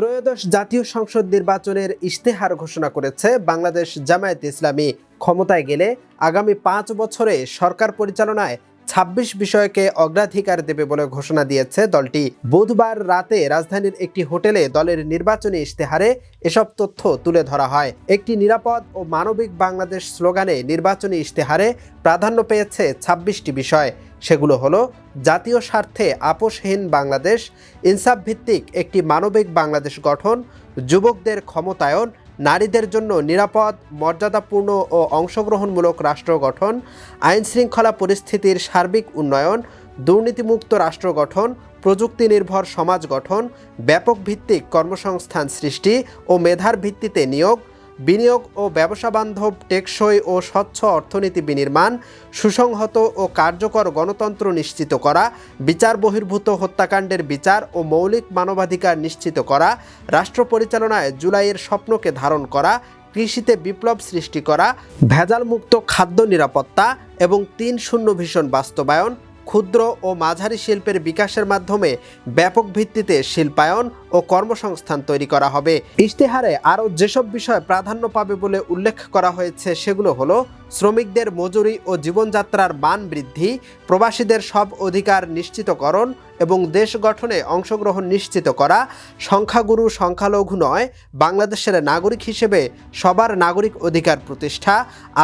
ত্রয়োদশ জাতীয় সংসদ নির্বাচনের ইশতেহার ঘোষণা করেছে বাংলাদেশ জামায়াত ইসলামী। ক্ষমতায় গেলে আগামী পাঁচ বছরে সরকার পরিচালনায় ছাব্বিশ বিষয়কে অগ্রাধিকার দেবে বলে ঘোষণা দিয়েছে দলটি। বুধবার রাতে রাজধানীর একটি হোটেলে দলের নির্বাচনী ইশতেহারে এসব তথ্য তুলে ধরা হয়। একটি নিরাপদ ও মানবিক বাংলাদেশ স্লোগানে নির্বাচনী ইশতেহারে প্রাধান্য পেয়েছে ছাব্বিশটি বিষয়। সেগুলো হলো জাতীয় স্বার্থে আপোষহীন বাংলাদেশ, ইনসাফ ভিত্তিক একটি মানবিক বাংলাদেশ গঠন, যুবকদের ক্ষমতায়ন, নারীদের জন্য নিরাপদ, মর্যাদাপূর্ণ ও অংশগ্রহণমূলক রাষ্ট্র গঠন, আইন শৃঙ্খলা পরিস্থিতির সার্বিক উন্নয়ন, দুর্নীতিমুক্ত রাষ্ট্র গঠন প্রযুক্তি নির্ভর সমাজ গঠন, ব্যাপক ভিত্তিক কর্মসংস্থান সৃষ্টি ও মেধার ভিত্তিতে নিয়োগ বিনিয়োগ ও ব্যবসা বান্ধব টেকসই ও স্বচ্ছ অর্থনীতি বিনির্মাণ, সুসংহত ও কার্যকর গণতন্ত্র নিশ্চিত করা, বিচার বহির্ভূত হত্যাকাণ্ডের বিচার ও মৌলিক মানবাধিকার নিশ্চিত করা, রাষ্ট্র পরিচালনায় জুলাইয়ের স্বপ্নকে ধারণ করা, কৃষিতে বিপ্লব সৃষ্টি করা, ভেজালমুক্ত খাদ্য নিরাপত্তা এবং তিন শূন্য ভীষণ বাস্তবায়ন ক্ষুদ্র ও মাঝারি শিল্পের বিকাশের মাধ্যমে ব্যাপক ভিত্তিতে শিল্পায়ন ও কর্মসংস্থান তৈরি করা হবে। ইশতেহারে আরও যেসব বিষয় প্রাধান্য পাবে বলে উল্লেখ করা হয়েছে, সেগুলো হলো শ্রমিকদের মজুরি ও জীবনযাত্রার মান বৃদ্ধি, প্রবাসীদের সব অধিকার নিশ্চিতকরণ এবং দেশ গঠনে অংশগ্রহণ নিশ্চিত করা, সংখ্যাগুরু সংখ্যালঘু নয়, বাংলাদেশের নাগরিক হিসেবে সবার নাগরিক অধিকার প্রতিষ্ঠা,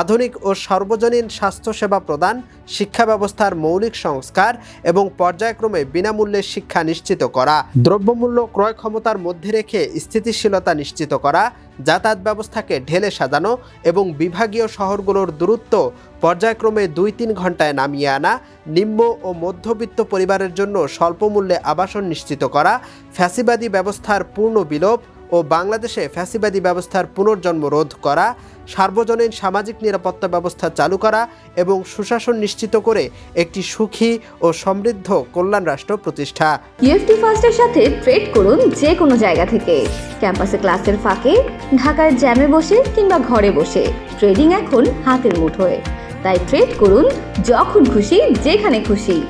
আধুনিক ও সর্বজনীন স্বাস্থ্যসেবা প্রদান, শিক্ষা ব্যবস্থার মৌলিক সংস্কার এবং পর্যায়ক্রমে বিনামূল্যে শিক্ষা নিশ্চিত করা, দ্রব্যমূল্য ক্রয় ক্ষমতার মধ্যে রেখে স্থিতিশীলতা নিশ্চিত করা যাতায়াত ব্যবস্থাকে ঢেলে সাজানো এবং বিভাগীয় শহরগুলোর দূরত্ব পর্যায়ক্রমে দুই তিন ঘন্টায় নামিয়ে আনা, নিম্ন ও মধ্যবিত্ত পরিবারের জন্য স্বল্পমূল্যে আবাসন নিশ্চিত করা, ফ্যাসিবাদী ব্যবস্থার পূর্ণ বিলোপ ও বাংলাদেশে ফ্যাসিবাদী ব্যবস্থার পুনর্জন্ম রোধ করা, সার্বজনীন সামাজিক নিরাপত্তা ব্যবস্থা চালু করা এবং সুশাসন নিশ্চিত করে একটি সুখী ও সমৃদ্ধ কল্যাণ রাষ্ট্র প্রতিষ্ঠা। ইউএফটি ফার্স্টের সাথে ট্রেড করুন যে কোনো জায়গা থেকে। ক্যাম্পাসে ক্লাসের ফাঁকে ঢাকার জ্যামে বসে কিংবা ঘরে বসে। ট্রেডিং এখন হাতের মুঠোয়। তাই ট্রেড করুন যখন খুশি, যেখানে খুশি।